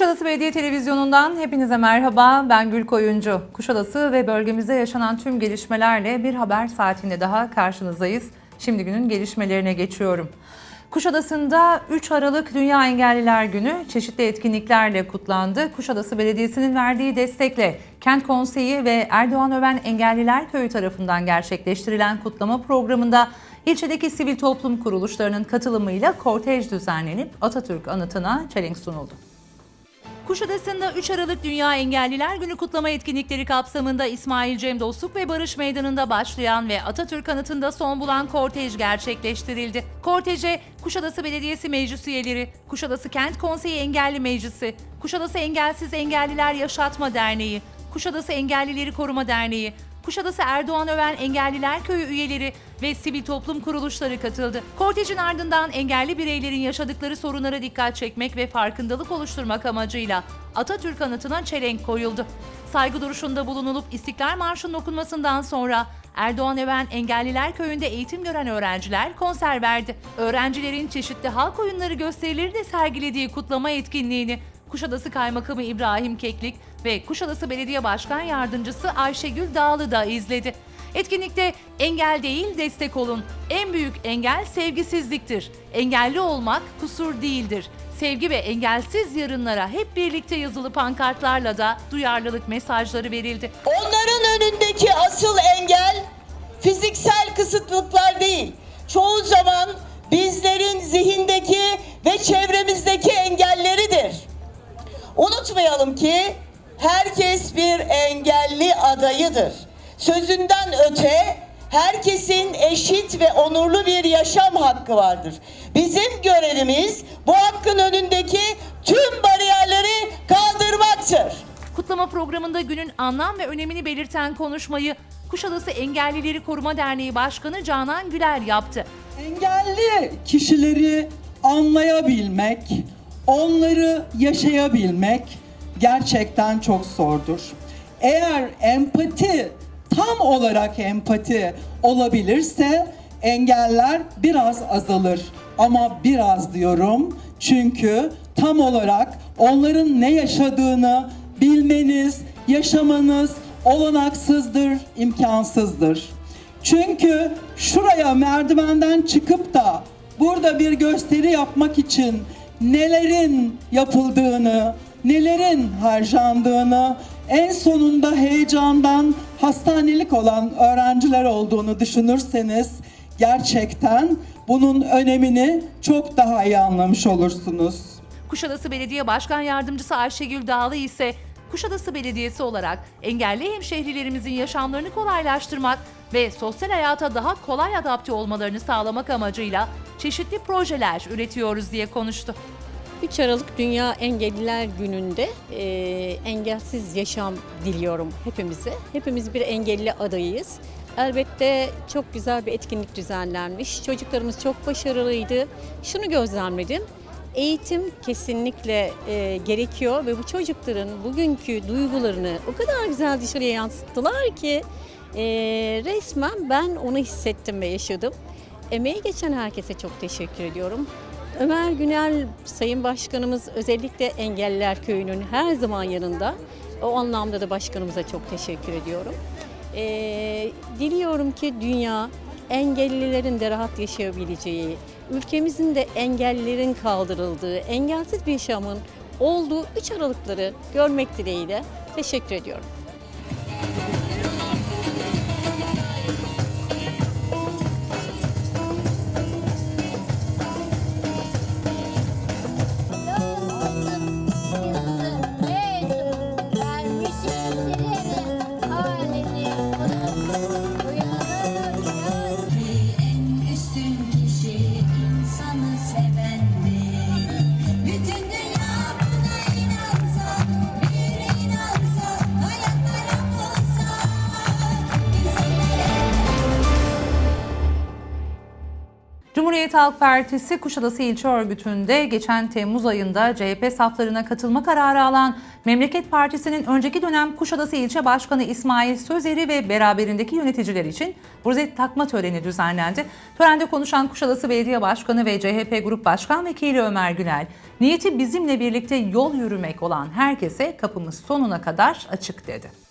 Kuşadası Belediye Televizyonu'ndan hepinize merhaba. Ben Gül Koyuncu. Kuşadası ve bölgemizde yaşanan tüm gelişmelerle bir haber saatinde daha karşınızdayız. Şimdi günün gelişmelerine geçiyorum. Kuşadası'nda 3 Aralık Dünya Engelliler Günü çeşitli etkinliklerle kutlandı. Kuşadası Belediyesi'nin verdiği destekle Kent Konseyi ve Erdoğan Öven Engelliler Köyü tarafından gerçekleştirilen kutlama programında ilçedeki sivil toplum kuruluşlarının katılımıyla kortej düzenlenip Atatürk anıtına çelenk sunuldu. Kuşadası'nda 3 Aralık Dünya Engelliler Günü kutlama etkinlikleri kapsamında İsmail Cem Dostluk ve Barış Meydanı'nda başlayan ve Atatürk Anıtı'nda son bulan kortej gerçekleştirildi. Korteje Kuşadası Belediyesi Meclis üyeleri, Kuşadası Kent Konseyi Engelli Meclisi, Kuşadası Engelsiz Engelliler Yaşatma Derneği, Kuşadası Engellileri Koruma Derneği, Kuşadası Erdoğan Öven Engelliler Köyü üyeleri ve sivil toplum kuruluşları katıldı. Kortejin ardından engelli bireylerin yaşadıkları sorunlara dikkat çekmek ve farkındalık oluşturmak amacıyla Atatürk anıtına çelenk koyuldu. Saygı duruşunda bulunulup İstiklal Marşı'nın okunmasından sonra Erdoğan Öven Engelliler Köyü'nde eğitim gören öğrenciler konser verdi. Öğrencilerin çeşitli halk oyunları gösterileri de sergilediği kutlama etkinliğini Kuşadası Kaymakamı İbrahim Keklik ve Kuşadası Belediye Başkan Yardımcısı Ayşegül Dağlı da izledi. Etkinlikte engel değil destek olun. En büyük engel sevgisizliktir. Engelli olmak kusur değildir. Sevgi ve engelsiz yarınlara hep birlikte yazılı pankartlarla da duyarlılık mesajları verildi. Onların önündeki asıl engel fiziksel kısıtlıklar değil. Çoğu zaman bizlerin zihindeki ve çevremizdeki engelleridir. Unutmayalım ki herkes bir engelli adayıdır. Sözünden öte herkesin eşit ve onurlu bir yaşam hakkı vardır. Bizim görevimiz bu hakkın önündeki tüm bariyerleri kaldırmaktır. Kutlama programında günün anlam ve önemini belirten konuşmayı Kuşadası Engellileri Koruma Derneği Başkanı Canan Güler yaptı. Engelli kişileri anlayabilmek, onları yaşayabilmek gerçekten çok zordur. Eğer empati tam olarak empati olabilirse engeller biraz azalır. Ama biraz diyorum çünkü tam olarak onların ne yaşadığını bilmeniz, yaşamanız olanaksızdır, imkansızdır. Çünkü şuraya merdivenden çıkıp da burada bir gösteri yapmak için nelerin yapıldığını, nelerin harcandığını, en sonunda heyecandan hastanelik olan öğrenciler olduğunu düşünürseniz gerçekten bunun önemini çok daha iyi anlamış olursunuz. Kuşadası Belediye Başkan Yardımcısı Ayşegül Dağlı ise Kuşadası Belediyesi olarak engelli hemşehrilerimizin yaşamlarını kolaylaştırmak ve sosyal hayata daha kolay adapte olmalarını sağlamak amacıyla çeşitli projeler üretiyoruz diye konuştu. 3 Aralık Dünya Engelliler Günü'nde e, engelsiz yaşam diliyorum hepimize. Hepimiz bir engelli adayıyız. Elbette çok güzel bir etkinlik düzenlenmiş. Çocuklarımız çok başarılıydı. Şunu gözlemledim. Eğitim kesinlikle e, gerekiyor ve bu çocukların bugünkü duygularını o kadar güzel dışarıya yansıttılar ki e, resmen ben onu hissettim ve yaşadım. Emeği geçen herkese çok teşekkür ediyorum. Ömer Günel Sayın Başkanımız özellikle Engelliler Köyü'nün her zaman yanında. O anlamda da başkanımıza çok teşekkür ediyorum. Ee, diliyorum ki dünya engellilerin de rahat yaşayabileceği, ülkemizin de engellilerin kaldırıldığı, engelsiz bir yaşamın olduğu 3 Aralıkları görmek dileğiyle teşekkür ediyorum. Halk Partisi Kuşadası İlçe Örgütü'nde geçen Temmuz ayında CHP saflarına katılma kararı alan Memleket Partisi'nin önceki dönem Kuşadası İlçe Başkanı İsmail Sözeri ve beraberindeki yöneticiler için rozet takma töreni düzenlendi. Törende konuşan Kuşadası Belediye Başkanı ve CHP Grup Başkan Vekili Ömer Günel, niyeti bizimle birlikte yol yürümek olan herkese kapımız sonuna kadar açık dedi.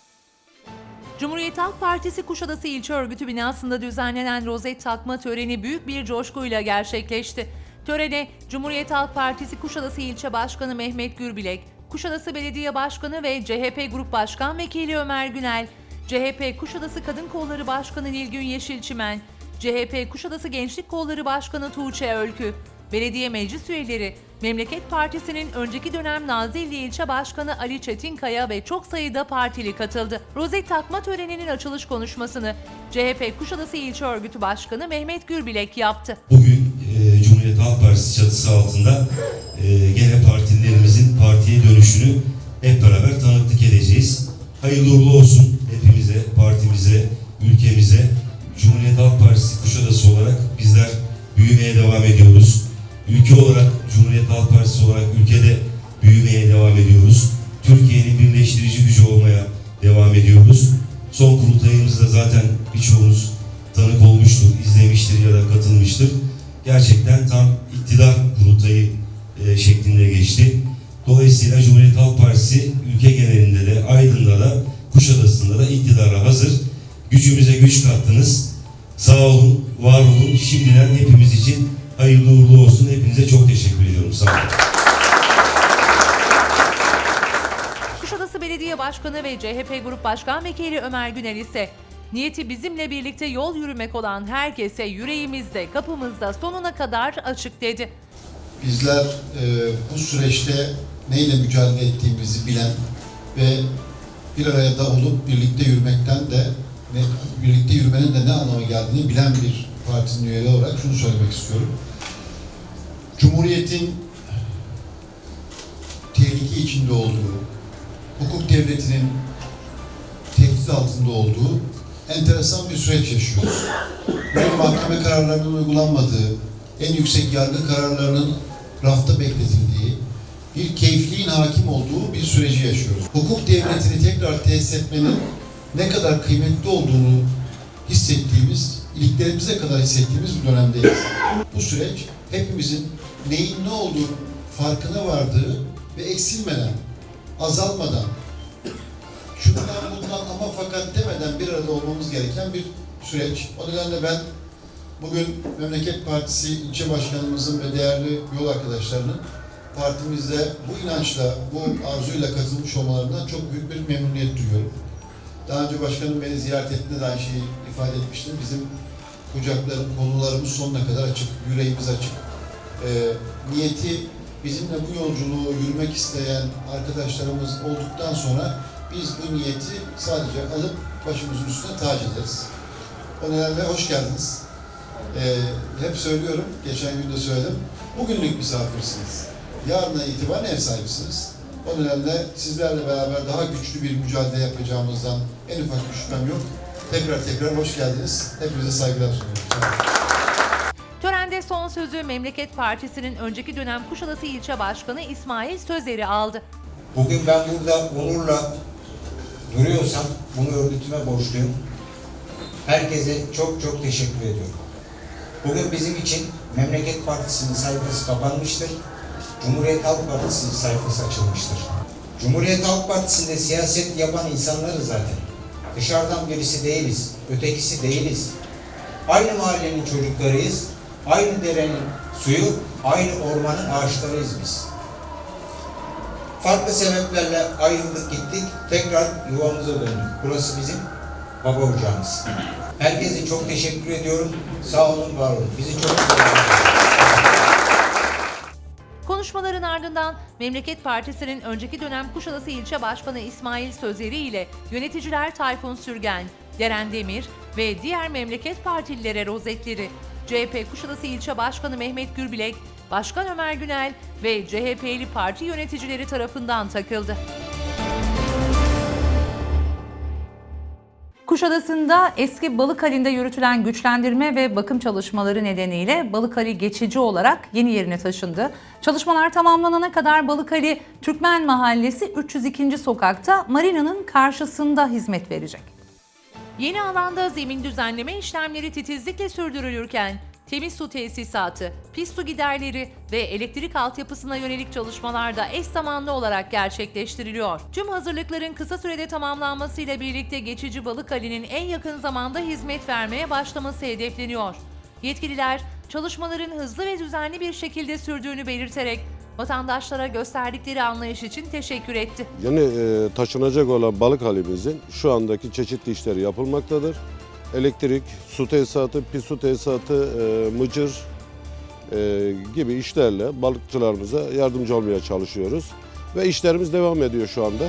Cumhuriyet Halk Partisi Kuşadası İlçe Örgütü binasında düzenlenen rozet takma töreni büyük bir coşkuyla gerçekleşti. Törene Cumhuriyet Halk Partisi Kuşadası İlçe Başkanı Mehmet Gürbilek, Kuşadası Belediye Başkanı ve CHP Grup Başkan Vekili Ömer Günel, CHP Kuşadası Kadın Kolları Başkanı Nilgün Yeşilçimen, CHP Kuşadası Gençlik Kolları Başkanı Tuğçe Ölkü, belediye meclis üyeleri, Memleket Partisi'nin önceki dönem Nazilli İlçe Başkanı Ali Çetinkaya ve çok sayıda partili katıldı. Rozet takma töreninin açılış konuşmasını CHP Kuşadası İlçe Örgütü Başkanı Mehmet Gürbilek yaptı. Bugün e, Cumhuriyet Halk Partisi çatısı altında e, gene partililerimizin partiye dönüşünü hep beraber tanıklık edeceğiz. Hayırlı uğurlu olsun hepimize, partimize, ülkemize. Cumhuriyet Halk Partisi Kuşadası olarak bizler büyümeye devam ediyoruz. Ülke olarak, Cumhuriyet Halk Partisi olarak ülkede büyümeye devam ediyoruz. Türkiye'nin birleştirici gücü olmaya devam ediyoruz. Son kurultayımızda zaten birçoğunuz tanık olmuştur, izlemiştir ya da katılmıştır. Gerçekten tam iktidar kurultayı e, şeklinde geçti. Dolayısıyla Cumhuriyet Halk Partisi ülke genelinde de Aydın'da da Kuşadası'nda da iktidara hazır. Gücümüze güç kattınız. Sağ olun, var olun. Şimdiden hepimiz için hayırlı uğurlu olsun. Hepinize çok teşekkür ediyorum. Sağ olun. Kuşadası Belediye Başkanı ve CHP Grup Başkan Vekili Ömer Günel ise niyeti bizimle birlikte yol yürümek olan herkese yüreğimizde, kapımızda sonuna kadar açık dedi. Bizler e, bu süreçte neyle mücadele ettiğimizi bilen ve bir araya da olup birlikte yürümekten de birlikte yürümenin de ne anlama geldiğini bilen bir partinin üyeleri olarak şunu söylemek istiyorum. Cumhuriyetin tehlike içinde olduğu, hukuk devletinin tehdit altında olduğu enteresan bir süreç yaşıyoruz. Bir mahkeme kararlarının uygulanmadığı, en yüksek yargı kararlarının rafta bekletildiği, bir keyifliğin hakim olduğu bir süreci yaşıyoruz. Hukuk devletini tekrar tesis etmenin ne kadar kıymetli olduğunu hissettiğimiz, iliklerimize kadar hissettiğimiz bir dönemdeyiz. Bu süreç hepimizin neyin ne olduğunu farkına vardığı ve eksilmeden, azalmadan, şundan bundan ama fakat demeden bir arada olmamız gereken bir süreç. O nedenle ben bugün Memleket Partisi ilçe başkanımızın ve değerli yol arkadaşlarının partimizde bu inançla, bu arzuyla katılmış olmalarından çok büyük bir memnuniyet duyuyorum. Daha önce başkanım beni ziyaret ettiğinde de aynı şeyi ifade etmiştim. Bizim kucaklarım, konularımız sonuna kadar açık, yüreğimiz açık. Ee, niyeti bizimle bu yolculuğu yürümek isteyen arkadaşlarımız olduktan sonra biz bu niyeti sadece alıp başımızın üstüne tac ederiz. O nedenle hoş geldiniz. Ee, hep söylüyorum, geçen gün de söyledim. Bugünlük misafirsiniz. Yarına itibaren ev sahibisiniz. O nedenle sizlerle beraber daha güçlü bir mücadele yapacağımızdan en ufak bir şüphem yok. Tekrar tekrar hoş geldiniz. Hepinize saygılar sunuyorum. Törende son sözü Memleket Partisi'nin önceki dönem Kuşadası İlçe Başkanı İsmail Sözeri aldı. Bugün ben burada onurla duruyorsam bunu örgütüme borçluyum. Herkese çok çok teşekkür ediyorum. Bugün bizim için Memleket Partisi'nin sayfası kapanmıştır. Cumhuriyet Halk Partisi'nin sayfası açılmıştır. Cumhuriyet Halk Partisi'nde siyaset yapan insanlarız zaten. Dışarıdan birisi değiliz, ötekisi değiliz. Aynı mahallenin çocuklarıyız, aynı derenin suyu, aynı ormanın ağaçlarıyız biz. Farklı sebeplerle ayrıldık gittik. Tekrar yuvamıza döndük. Burası bizim baba ocağımız. Herkese çok teşekkür ediyorum. Sağ olun, var olun. Bizi çok Konuşmaların ardından Memleket Partisi'nin önceki dönem Kuşadası İlçe Başkanı İsmail Sözeri ile yöneticiler Tayfun Sürgen, Deren Demir ve diğer Memleket Partililere rozetleri, CHP Kuşadası İlçe Başkanı Mehmet Gürbilek, Başkan Ömer Günel ve CHP'li parti yöneticileri tarafından takıldı. Kuşadası'nda eski balık halinde yürütülen güçlendirme ve bakım çalışmaları nedeniyle balık hali geçici olarak yeni yerine taşındı. Çalışmalar tamamlanana kadar balık hali Türkmen Mahallesi 302. sokakta marinanın karşısında hizmet verecek. Yeni alanda zemin düzenleme işlemleri titizlikle sürdürülürken temiz su tesisatı, pis su giderleri ve elektrik altyapısına yönelik çalışmalar da eş zamanlı olarak gerçekleştiriliyor. Tüm hazırlıkların kısa sürede tamamlanmasıyla birlikte geçici balık halinin en yakın zamanda hizmet vermeye başlaması hedefleniyor. Yetkililer çalışmaların hızlı ve düzenli bir şekilde sürdüğünü belirterek vatandaşlara gösterdikleri anlayış için teşekkür etti. Yeni e, taşınacak olan balık halimizin şu andaki çeşitli işleri yapılmaktadır. Elektrik, su tesisatı, pis su tesisatı, e, mıcır e, gibi işlerle balıkçılarımıza yardımcı olmaya çalışıyoruz. Ve işlerimiz devam ediyor şu anda.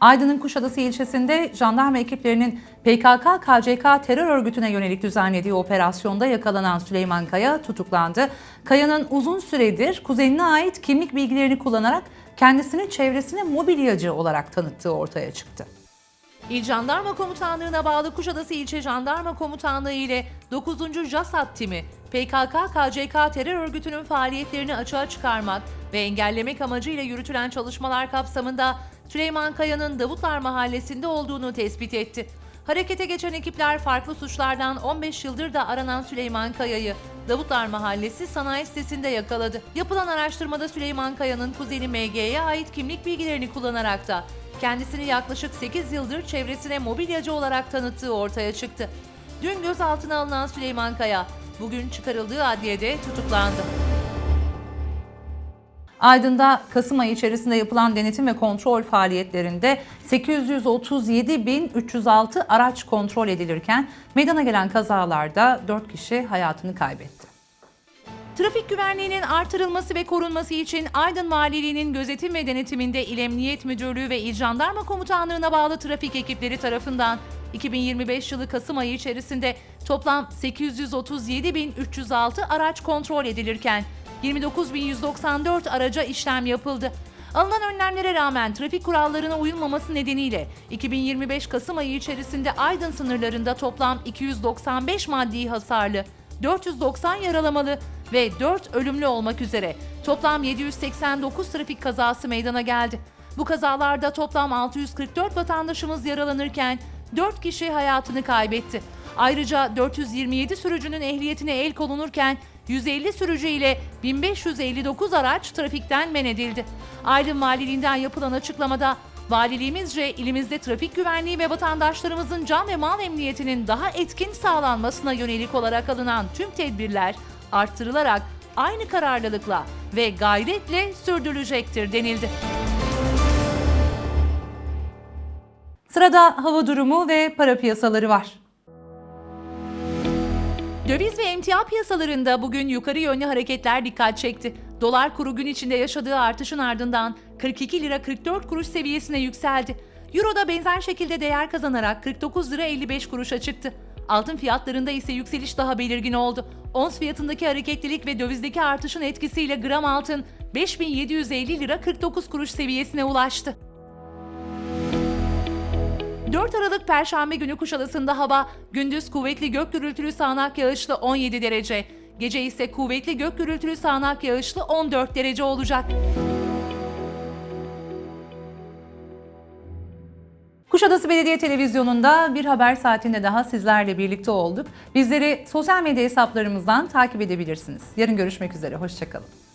Aydın'ın Kuşadası ilçesinde jandarma ekiplerinin PKK-KCK terör örgütüne yönelik düzenlediği operasyonda yakalanan Süleyman Kaya tutuklandı. Kaya'nın uzun süredir kuzenine ait kimlik bilgilerini kullanarak kendisini çevresine mobilyacı olarak tanıttığı ortaya çıktı. İl Jandarma Komutanlığı'na bağlı Kuşadası İlçe Jandarma Komutanlığı ile 9. JASAT timi PKK-KCK terör örgütünün faaliyetlerini açığa çıkarmak ve engellemek amacıyla yürütülen çalışmalar kapsamında Süleyman Kaya'nın Davutlar Mahallesi'nde olduğunu tespit etti. Harekete geçen ekipler farklı suçlardan 15 yıldır da aranan Süleyman Kaya'yı Davutlar Mahallesi sanayi sitesinde yakaladı. Yapılan araştırmada Süleyman Kaya'nın kuzeni MG'ye ait kimlik bilgilerini kullanarak da kendisini yaklaşık 8 yıldır çevresine mobilyacı olarak tanıttığı ortaya çıktı. Dün gözaltına alınan Süleyman Kaya, bugün çıkarıldığı adliyede tutuklandı. Aydın'da Kasım ayı içerisinde yapılan denetim ve kontrol faaliyetlerinde 837.306 araç kontrol edilirken meydana gelen kazalarda 4 kişi hayatını kaybetti. Trafik güvenliğinin artırılması ve korunması için Aydın Valiliği'nin gözetim ve denetiminde İl Emniyet Müdürlüğü ve İl Jandarma Komutanlığı'na bağlı trafik ekipleri tarafından 2025 yılı Kasım ayı içerisinde toplam 837.306 araç kontrol edilirken 29.194 araca işlem yapıldı. Alınan önlemlere rağmen trafik kurallarına uyulmaması nedeniyle 2025 Kasım ayı içerisinde Aydın sınırlarında toplam 295 maddi hasarlı, 490 yaralamalı ve 4 ölümlü olmak üzere toplam 789 trafik kazası meydana geldi. Bu kazalarda toplam 644 vatandaşımız yaralanırken 4 kişi hayatını kaybetti. Ayrıca 427 sürücünün ehliyetine el konulurken 150 sürücü ile 1559 araç trafikten men edildi. Aydın Valiliğinden yapılan açıklamada Valiliğimizce ilimizde trafik güvenliği ve vatandaşlarımızın can ve mal emniyetinin daha etkin sağlanmasına yönelik olarak alınan tüm tedbirler arttırılarak aynı kararlılıkla ve gayretle sürdürülecektir denildi. Sırada hava durumu ve para piyasaları var. Döviz ve emtia piyasalarında bugün yukarı yönlü hareketler dikkat çekti. Dolar kuru gün içinde yaşadığı artışın ardından 42 lira 44 kuruş seviyesine yükseldi. Euro da benzer şekilde değer kazanarak 49 lira 55 kuruşa çıktı. Altın fiyatlarında ise yükseliş daha belirgin oldu. Ons fiyatındaki hareketlilik ve dövizdeki artışın etkisiyle gram altın 5750 lira 49 kuruş seviyesine ulaştı. 4 Aralık Perşembe günü Kuşadası'nda hava gündüz kuvvetli gök gürültülü sağanak yağışlı 17 derece, gece ise kuvvetli gök gürültülü sağanak yağışlı 14 derece olacak. Kuşadası Belediye Televizyonu'nda bir haber saatinde daha sizlerle birlikte olduk. Bizleri sosyal medya hesaplarımızdan takip edebilirsiniz. Yarın görüşmek üzere, hoşçakalın.